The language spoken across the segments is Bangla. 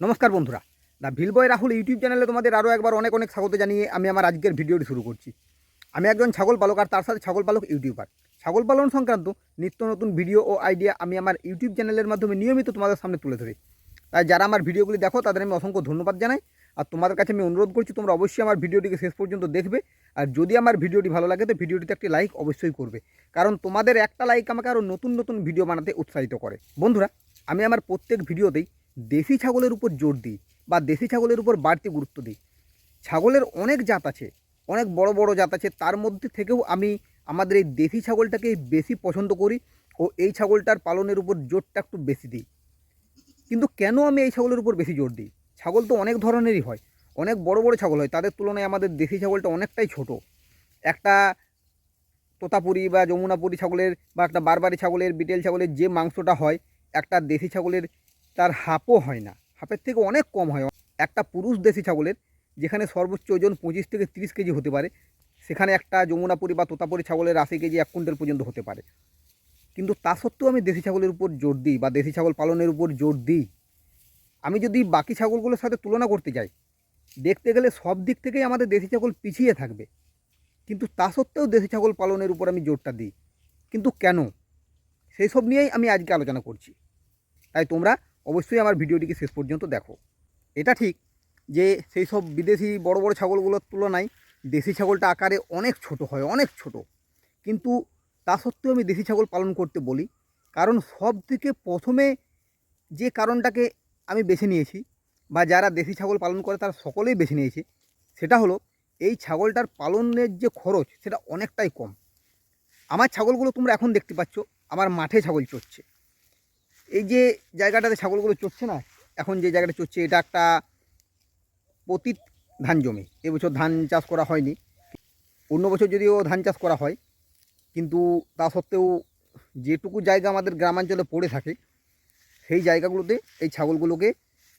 নমস্কার বন্ধুরা। দ্য ভিলবয় রাহুল ইউটিউব চ্যানেলে তোমাদের আরও একবার অনেক অনেক স্বাগত জানিয়ে আমি আমার আজকের ভিডিওটি শুরু করছি। আমি একজন ছাগল পালক আর তার সাথে ছাগল পালক ইউটিউবার। ছাগল পালন সংক্রান্ত নিত্য নতুন ভিডিও ও আইডিয়া আমি আমার ইউটিউব চ্যানেলের মাধ্যমে নিয়মিত তোমাদের সামনে তুলে ধরি। তাই যারা আমার ভিডিওগুলি দেখো, তাদের আমি অসংখ্য ধন্যবাদ জানাই। আর তোমাদের কাছে আমি অনুরোধ করছি, তোমরা অবশ্যই আমার ভিডিওটিকে শেষ পর্যন্ত দেখবে। আর যদি আমার ভিডিওটি ভালো লাগে, তো ভিডিওটিতে একটি লাইক অবশ্যই করবে। কারণ তোমাদের একটা লাইক আমাকে আরও নতুন নতুন ভিডিও বানাতে উৎসাহিত করে। বন্ধুরা, আমি আমার প্রত্যেক ভিডিওতেই দেশি ছাগলের উপর জোর দিই বা দেশি ছাগলের উপর বাড়তি গুরুত্ব দিই। ছাগলের অনেক জাত আছে, অনেক বড় বড় জাত আছে, তার মধ্যে থেকেও আমি আমাদের এই দেশি ছাগলটাকে বেশি পছন্দ করি ও এই ছাগলটার পালনের উপর জোরটা একটু বেশি দিই। কিন্তু কেন আমি এই ছাগলের উপর বেশি জোর দিই? ছাগল তো অনেক ধরনেরই হয়, অনেক বড় বড় ছাগল হয়, তাদের তুলনায় আমাদের দেশি ছাগলটা অনেকটাই ছোট। একটা তোতাপুরি বা যমুনাপুরি ছাগলের বা একটা বারবারি ছাগলের, বিটেল ছাগলের যে মাংসটা হয়, একটা দেশি ছাগলের তার হাফও হয় না। হাফের থেকে অনেক কম হয়। একটা পুরুষ দেশি ছাগলের, যেখানে সর্বোচ্চ ওজন পঁচিশ থেকে তিরিশ কেজি হতে পারে, সেখানে একটা যমুনাপুরি বা তোতাপুরি ছাগলের আশি কেজি এক কুইন্টাল পর্যন্ত হতে পারে। কিন্তু তা সত্ত্বেও আমি দেশি ছাগলের উপর জোর দিই বা দেশি ছাগল পালনের উপর জোর দিই। আমি যদি বাকি ছাগলগুলোর সাথে তুলনা করতে যাই, দেখতে গেলে সব দিক থেকেই আমাদের দেশি ছাগল পিছিয়ে থাকবে। কিন্তু তা সত্ত্বেও দেশি ছাগল পালনের উপর আমি জোরটা দিই। কিন্তু কেন? সেই সব নিয়েই আমি আজকে আলোচনা করছি। তাই তোমরা অবশ্যই আমার ভিডিওটিকে শেষ পর্যন্ত দেখো। এটা ঠিক যে সেই সব বিদেশি বড় বড় ছাগলগুলোর তুলনায় দেশি ছাগলটা আকারে অনেক ছোট হয়, অনেক ছোট। কিন্তু তা সত্ত্বেও আমি দেশি ছাগল পালন করতে বলি। কারণ সব থেকে প্রথমে যে কারণটাকে আমি বেছে নিয়েছি বা যারা দেশি ছাগল পালন করে তারা সকলেই বেছে নিয়েছে, সেটা হলো এই ছাগলটার পালনের যে খরচ সেটা অনেকটাই কম। আমার ছাগলগুলো তোমরা এখন দেখতে পাচ্ছ, আমার মাঠে ছাগল চড়ছে। এই যে জায়গাটাতে ছাগলগুলো চড়ছে না, এখন যে জায়গাটা চড়ছে এটা একটা পতিত ধান জমি। এবছর ধান চাষ করা হয়নি। অন্য বছর যদিও ধান চাষ করা হয়, কিন্তু তা সত্ত্বেও যেটুকু জায়গা আমাদের গ্রামাঞ্চলে পড়ে থাকে, সেই জায়গাগুলোতে এই ছাগলগুলোকে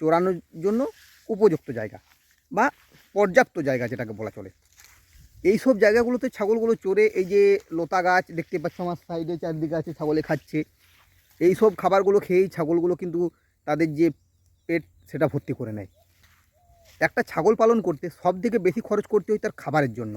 চড়ানোর জন্য উপযুক্ত জায়গা বা পর্যাপ্ত জায়গা যেটাকে বলা চলে। এই সব জায়গাগুলোতে ছাগলগুলো চড়ে এই যে লতা গাছ দেখতে পাচ্ছ, আমার সাইডে চারদিকে আছে, ছাগলে খাচ্ছে। এই সব খাবারগুলো খেয়েই ছাগলগুলো কিন্তু তাদের যে পেট সেটা ভর্তি করে নেয়। একটা ছাগল পালন করতে সব থেকে বেশি খরচ করতে হয় তার খাবারের জন্য।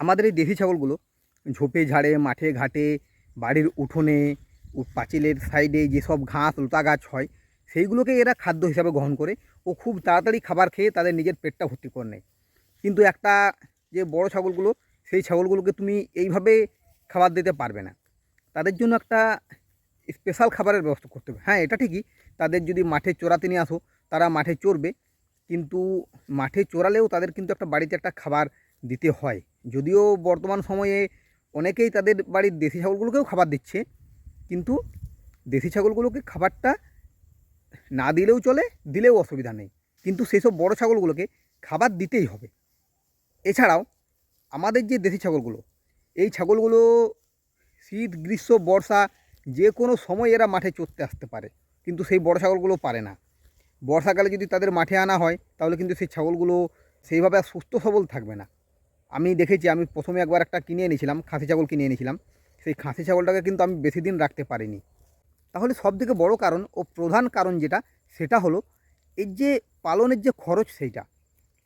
আমাদের এই দেশি ছাগলগুলো ঝোপে ঝাড়ে, মাঠে ঘাটে, বাড়ির উঠোনে পাঁচিলের সাইডে যেসব ঘাস, লতা গাছ হয়, সেইগুলোকে এরা খাদ্য হিসাবে গ্রহণ করে ও খুব তাড়াতাড়ি খাবার খেয়ে তাদের নিজের পেটটা ভর্তি করে নেয়। কিন্তু একটা যে বড় ছাগলগুলো, সেই ছাগলগুলোকে তুমি এইভাবে খাবার দিতে পারবে না। তাদের জন্য একটা স্পেশাল খাবারের ব্যবস্থা করতে হবে। হ্যাঁ এটা ঠিকই। তাদের যদি মাঠে চড়াতে নিয়ে আসো, তারা মাঠে চড়বে। কিন্তু মাঠে চড়ালেও তাদের কিন্তু একটা বাড়িতে একটা খাবার দিতে হয়। যদিও বর্তমান সময়ে অনেকেই তাদের বাড়ির দেশি ছাগলগুলোকেও খাবার দিচ্ছে, কিন্তু দেশি ছাগলগুলোকে খাবারটা না দিলেও চলে, দিলেও অসুবিধা নেই। কিন্তু সেসব বড় ছাগলগুলোকে খাবার দিতেই হবে। এছাড়াও আমাদের যে দেশি ছাগলগুলো, এই ছাগলগুলো শীত, গ্রীষ্ম, বর্ষা যে কোনো সময় এরা মাঠে চড়তে আসতে পারে, কিন্তু সেই বড় ছাগলগুলো পারে না। বর্ষাকালে যদি তাদের মাঠে আনা হয়, তাহলে কিন্তু সেই ছাগলগুলো সেইভাবে আর সুস্থ সবল থাকবে না। আমি দেখেছি, আমি প্রথমে একবার একটা কিনে এনেছিলাম, খাসি ছাগল কিনে এনেছিলাম। সেই খাসি ছাগলটাকে কিন্তু আমি বেশি দিন রাখতে পারিনি। তাহলে সবথেকে বড় কারণ ও প্রধান কারণ যেটা, সেটা হলো এই যে পালনের যে খরচ সেইটা।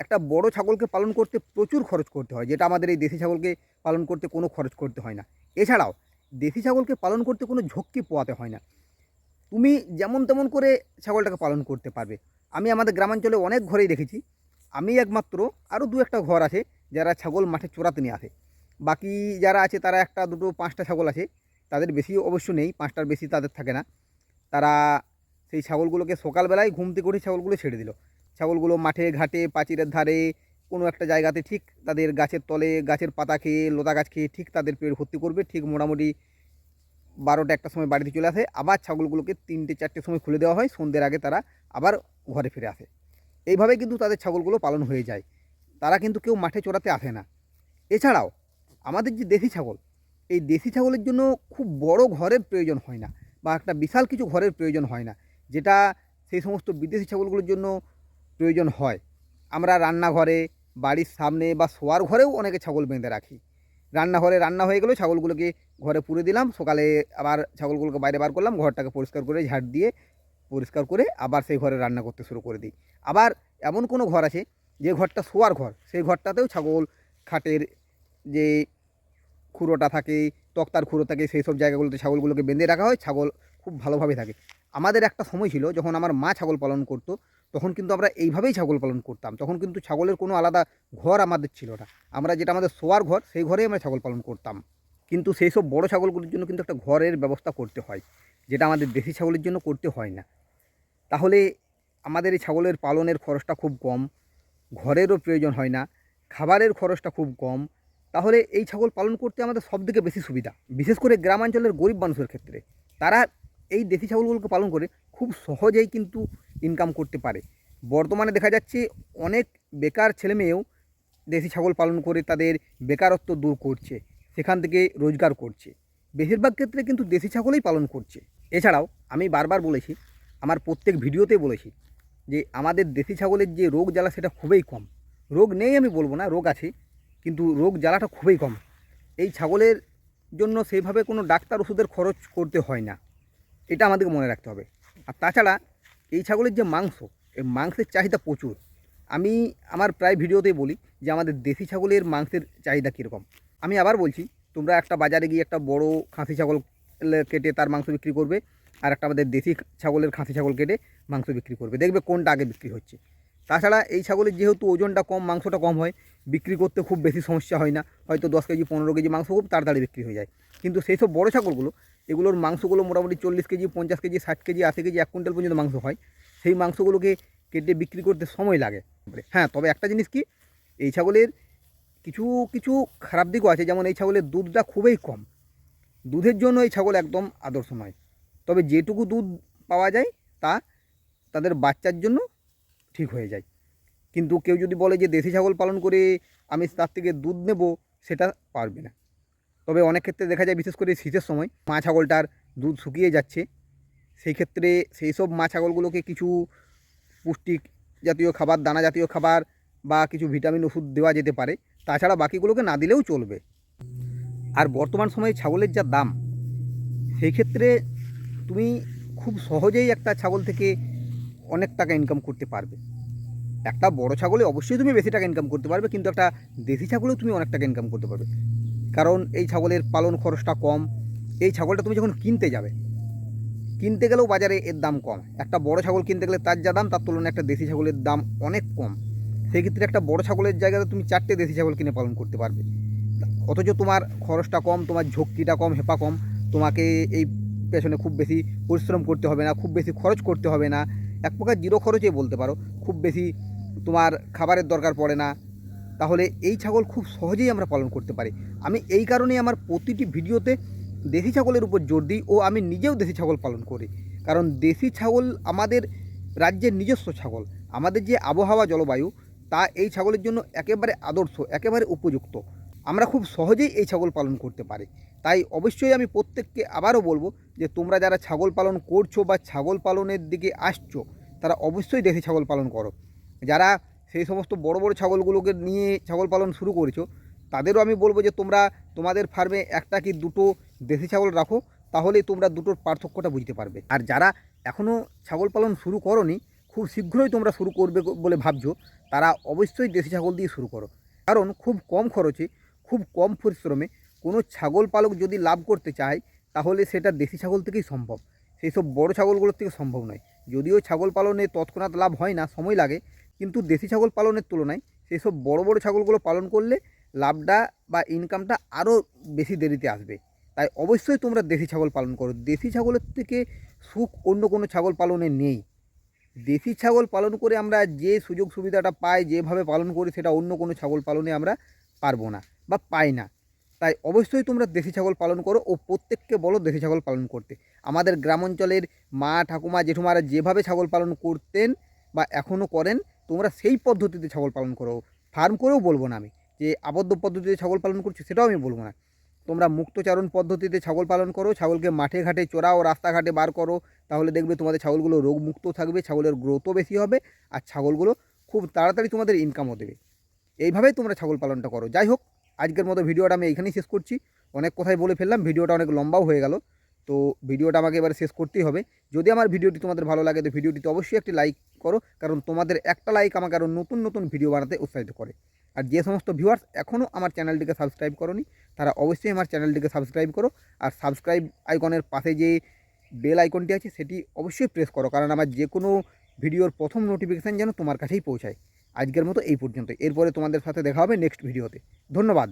একটা বড় ছাগলকে পালন করতে প্রচুর খরচ করতে হয়, যেটা আমাদের এই দেশি ছাগলকে পালন করতে কোনো খরচ করতে হয় না। এছাড়াও দেশি ছাগলকে পালন করতে কোনো ঝক্কি পোয়াতে হয় না। তুমি যেমন তেমন করে ছাগলটাকে পালন করতে পারবে। আমি আমাদের গ্রামাঞ্চলে অনেক ঘরেই দেখেছি। আমি একমাত্র আরও দু একটা ঘর আছে যারা ছাগল মাঠে চড়াতে নিয়ে আসে। বাকি যারা আছে তারা একটা, দুটো, পাঁচটা ছাগল আছে। তাদের বেশি অবশ্য নেই, পাঁচটার বেশি তাদের থাকে না। তারা সেই ছাগলগুলোকে সকালবেলায় ঘুম থেকে উঠে ছাগলগুলো ছেড়ে দিল। ছাগলগুলো মাঠে, ঘাটে পাঁচিরের ধারে কোনো একটা জায়গাতে ঠিক তাদের গাছের তলে গাছের পাতা খেয়ে, লতা গাছ খেয়ে ঠিক তাদের পেট ভর্তি করবে, ঠিক মোটামুটি বারোটা একটা সময় বাড়িতে চলে আসে। আবার ছাগলগুলোকে তিনটে চারটের সময় খুলে দেওয়া হয়, সন্ধ্যের আগে তারা আবার ঘরে ফিরে আসে। এইভাবে কিন্তু তাদের ছাগলগুলো পালন হয়ে যায়। তারা কিন্তু কেউ মাঠে চড়াতে আসে না। এছাড়াও আমাদের যে দেশি ছাগল, এই দেশি ছাগলের জন্য খুব বড় ঘরের প্রয়োজন হয় না বা একটা বিশাল কিছু ঘরের প্রয়োজন হয় না, যেটা সেই সমস্ত বিদেশি ছাগলগুলোর জন্য প্রয়োজন হয়। আমরা রান্নাঘরে বাড়ির সামনে বা শোয়ার ঘরেও অনেকে ছাগল বেঁধে রাখি। রান্নাঘরে রান্না হয়ে গেলেও ছাগলগুলোকে ঘরে পুরে দিলাম, সকালে আবার ছাগলগুলোকে বাইরে বার করলাম, ঘরটাকে পরিষ্কার করে ঝাড় দিয়ে পরিষ্কার করে আবার সেই ঘরে রান্না করতে শুরু করে দিই। আবার এমন কোনো ঘর আছে যে ঘরটা শোয়ার ঘর, সেই ঘরটাতেও ছাগল খাটের যে খুঁড়োটা থাকে, তক্তার খুঁড়ো থাকে, সেই সব জায়গাগুলোতে ছাগলগুলোকে বেঁধে রাখা হয়, ছাগল খুব ভালোভাবে থাকে। আমাদের একটা সময় ছিল যখন আমার মা ছাগল পালন করতো তখন কিন্তু আমরা এইভাবেই ছাগল পালন করতাম। তখন কিন্তু ছাগলের কোনো আলাদা ঘর আমাদের ছিল না। আমরা যেটা আমাদের শোয়ার ঘর, সেই ঘরেই আমরা ছাগল পালন করতাম। কিন্তু সেই সব বড়ো ছাগলগুলির জন্য কিন্তু একটা ঘরের ব্যবস্থা করতে হয়, যেটা আমাদের দেশি ছাগলের জন্য করতে হয় না। তাহলে আমাদের এই ছাগলের পালনের খরচটা খুব কম, ঘরেরও প্রয়োজন হয় না, খাবারের খরচটা খুব কম। তাহলে এই ছাগল পালন করতে আমাদের সবথেকে বেশি সুবিধা, বিশেষ করে গ্রামাঞ্চলের গরিব মানুষের ক্ষেত্রে। তারা এই দেশি ছাগলগুলোকে পালন করে খুব সহজেই কিন্তু ইনকাম করতে পারে। বর্তমানে দেখা যাচ্ছে অনেক বেকার ছেলেমেয়েও দেশি ছাগল পালন করে তাদের বেকারত্ব দূর করছে, সেখান থেকে রোজগার করছে। বেশিরভাগ ক্ষেত্রে কিন্তু দেশি ছাগলই পালন করছে। এছাড়াও আমি বারবার বলেছি, আমার প্রত্যেক ভিডিওতে বলেছি যে আমাদের দেশি ছাগলের যে রোগ জ্বালা সেটা খুবই কম। রোগ নেই আমি বলব না, রোগ আছে, কিন্তু রোগ জ্বালাটা খুবই কম। এই ছাগলের জন্য সেইভাবে কোনো ডাক্তার ওষুধের খরচ করতে হয় না। এটা আমাদেরকে মনে রাখতে হবে। আর তাছাড়া এই ছাগলের যে মাংস, এই মাংসের চাহিদা প্রচুর। আমি আমার প্রায় ভিডিওতেই বলি যে আমাদের দেশি ছাগলের মাংসের চাহিদা কীরকম। আমি আবার বলছি, তোমরা একটা বাজারে গিয়ে একটা বড় খাসি ছাগল কেটে তার মাংস বিক্রি করবে, আর একটা আমাদের দেশি ছাগলের খাসি ছাগল কেটে মাংস বিক্রি করবে। দেখবে কোনটা আগে বিক্রি হচ্ছে। তাছাড়া এই ছাগলের যেহেতু ওজনটা কম, মাংসটা কম হয়, বিক্রি করতে খুব বেশি সমস্যা হয় না। হয়তো দশ কেজি, পনেরো কেজি মাংস খুব তাড়াতাড়ি বিক্রি হয়ে যায়। কিন্তু সেই সব বড়ো ছাগলগুলো এগুলোর মাংসগুলো মোটামুটি চল্লিশ কেজি, পঞ্চাশ কেজি, ষাট কেজি, আশি কেজি, এক কুইন্টাল পর্যন্ত মাংস হয়। সেই মাংসগুলোকে কেটে বিক্রি করতে সময় লাগে। হ্যাঁ তবে একটা জিনিস কি, এই ছাগলের কিছু কিছু খারাপ দিকও আছে। যেমন এই ছাগলের দুধটা খুবই কম। দুধের জন্য এই ছাগল একদম আদর্শ নয়। তবে যেটুকু দুধ পাওয়া যায়, তা তাদের বাচ্চার জন্য ঠিক হয়ে যায়। কিন্তু কেউ যদি বলে যে দেশি ছাগল পালন করে আমি তার থেকে দুধ নেব, সেটা পারবে না। তবে অনেক ক্ষেত্রে দেখা যায়, বিশেষ করে শীতের সময় মা ছাগলটার দুধ শুকিয়ে যাচ্ছে। সেই ক্ষেত্রে সেই সব মা ছাগলগুলোকে কিছু পুষ্টিক জাতীয় খাবার, দানা জাতীয় খাবার বা কিছু ভিটামিন, ওষুধ দেওয়া যেতে পারে। তাছাড়া বাকিগুলোকে না দিলেও চলবে। আর বর্তমান সময়ে ছাগলের যা দাম, সেই ক্ষেত্রে তুমি খুব সহজেই একটা ছাগল থেকে অনেক টাকা ইনকাম করতে পারবে। একটা বড় ছাগলে অবশ্যই তুমি বেশি টাকা ইনকাম করতে পারবে, কিন্তু একটা দেশি ছাগলেও তুমি অনেক টাকা ইনকাম করতে পারবে। কারণ এই ছাগলের পালন খরচটা কম। এই ছাগলটা তুমি যখন কিনতে যাবে, কিনতে গেলেও বাজারে এর দাম কম। একটা বড় ছাগল কিনতে গেলে তার যা দাম, তার তুলনায় একটা দেশি ছাগলের দাম অনেক কম। সেই ক্ষেত্রে একটা বড় ছাগলের জায়গাতে তুমি চারটে দেশি ছাগল কিনে পালন করতে পারবে। অথচ তোমার খরচটা কম, তোমার ঝক্কিটা কম, হেপা কম। তোমাকে এই পেছনে খুব বেশি পরিশ্রম করতে হবে না, খুব বেশি খরচ করতে হবে না। এক প্রকার জিরো খরচে বলতে পারো। খুব বেশি তোমার খাবারের দরকার পড়ে না। তাহলে এই ছাগল খুব সহজেই আমরা পালন করতে পারি। আমি এই কারণেই আমার প্রতিটি ভিডিওতে দেশি ছাগলের উপর জোর দিই ও আমি নিজেও দেশি ছাগল পালন করি। কারণ দেশি ছাগল আমাদের রাজ্যের নিজস্ব ছাগল। আমাদের যে আবহাওয়া জলবায়ু, তা এই ছাগলের জন্য একেবারে আদর্শ, একেবারে উপযুক্ত। আমরা খুব সহজেই এই ছাগল পালন করতে পারি। তাই অবশ্যই আমি প্রত্যেককে আবারও বলব যে, তোমরা যারা ছাগল পালন করছ বা ছাগল পালনের দিকে আসছো, তারা অবশ্যই দেশি ছাগল পালন করো। যারা সেই সমস্ত বড় বড় ছাগলগুলোকে নিয়ে ছাগল পালন শুরু করেছ। তাদেরও আমি বলব যে তোমরা তোমাদের ফার্মে একটা কি দুটো দেশি ছাগল রাখো, তাহলেই তোমরা দুটোর পার্থক্যটা বুঝতে পারবে। আর যারা এখনও ছাগল পালন শুরু করনি, খুব শীঘ্রই তোমরা শুরু করবে বলে ভাবছ, তারা অবশ্যই দেশি ছাগল দিয়ে শুরু করো। কারণ খুব কম খরচে, খুব কম পরিশ্রমে কোনো ছাগল পালক যদি লাভ করতে চায়, তাহলে সেটা দেশি ছাগল থেকেই সম্ভব। সেই সব বড়ো ছাগলগুলোর থেকে সম্ভব নয়। যদিও ছাগল পালনে তৎক্ষণাৎ লাভ হয় না, সময় লাগে কিন্তু দেশি ছাগল পালনের তুলনায় সেই সব বড়ো বড়ো ছাগলগুলো পালন করলে লাভটা বা ইনকামটা আরও বেশি দেরিতে আসবে। তাই অবশ্যই তোমরা দেশি ছাগল পালন করো। দেশি ছাগলের থেকে সুখ অন্য কোনো ছাগল পালনে নেই। দেশি ছাগল পালন করে আমরা যে সুযোগ সুবিধাটা পাই, যেভাবে পালন করি, সেটা অন্য কোনো ছাগল পালনে আমরা পারব না বা পাই না। তাই অবশ্যই তোমরা দেশি ছাগল পালন করো ও প্রত্যেককে বলো দেশি ছাগল পালন করতে। আমাদের গ্রাম অঞ্চলের মা, ঠাকুমা, জেঠুমারা যেভাবে ছাগল পালন করতেন বা এখনও করেন তোমরা সেই পদ্ধতিতে ছাগল পালন করো। ফার্ম করেও বলব না আমি যে আবদ্ধ পদ্ধতিতে ছাগল পালন করছি সেটাও আমি বলব না। তোমরা মুক্তচারণ পদ্ধতিতে ছাগল পালন করো, ছাগলকে মাঠে ঘাটে চড়াও, রাস্তাঘাটে বার করো, তাহলে দেখবে তোমাদের ছাগলগুলো রোগমুক্ত থাকবে, ছাগলের গ্রোথও বেশি হবে আর ছাগলগুলো খুব তাড়াতাড়ি তোমাদের ইনকামও দেবে। এইভাবেই তোমরা ছাগল পালনটা করো। যাই হোক, আজকের মতো ভিডিওটা আমি এইখানেই শেষ করছি। অনেক কথাই বলে ফেললাম, ভিডিওটা অনেক লম্বাও হয়ে গেল। তো ভিডিওটা আমাকে এবারে শেষ করতেই হবে। যদি আমার ভিডিওটি তোমাদের ভালো লাগে, তো ভিডিওটিতে অবশ্যই একটি লাইক করো, কারণ তোমাদের একটা লাইক আমাকে আরও নতুন নতুন ভিডিও বানাতে উৎসাহিত করে। আর যে সমস্ত ভিউয়ার্স এখনও আমার চ্যানেলটিকে সাবস্ক্রাইব করনি, তারা অবশ্যই আমার চ্যানেলটিকে সাবস্ক্রাইব করো। আর সাবস্ক্রাইব আইকনের পাশে যে বেল আইকনটি আছে, সেটি অবশ্যই প্রেস করো, কারণ আমার যে কোনো ভিডিওর প্রথম নোটিফিকেশান যেন তোমার কাছেই পৌঁছায়। আজকের মতো এই পর্যন্ত এরপরে তোমাদের সাথে দেখা হবে নেক্সট ভিডিওতে ধন্যবাদ।